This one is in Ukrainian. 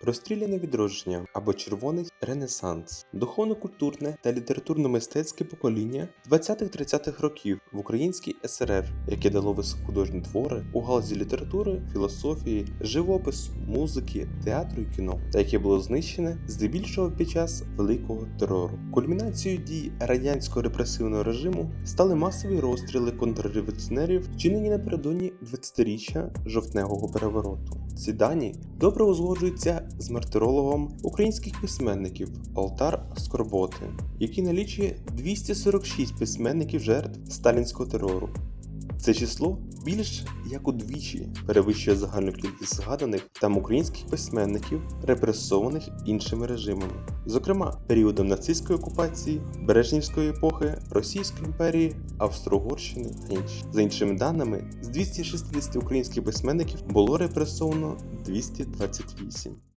Розстріляне відродження або червоний ренесанс, духовно-культурне та літературно-мистецьке покоління 20-30-х років в Українській СРР, яке дало високохудожні твори у галузі літератури, філософії, живопису, музики, театру і кіно, та яке було знищене здебільшого під час великого терору. Кульмінацією дій радянського репресивного режиму стали масові розстріли контрреволюціонерів, вчинені напередодні 20-річчя жовтневого перевороту. Ці дані добре узгоджуються з мартирологом українських письменників Алтар Скорботи, який налічує 246 письменників жертв сталінського терору. Це число більш як удвічі перевищує загальну кількість згаданих там українських письменників, репресованих іншими режимами, зокрема періодом нацистської окупації, Бережнівської епохи, Російської імперії, Австро-Угорщини та інші. За іншими даними, з 260 українських письменників було репресовано 228.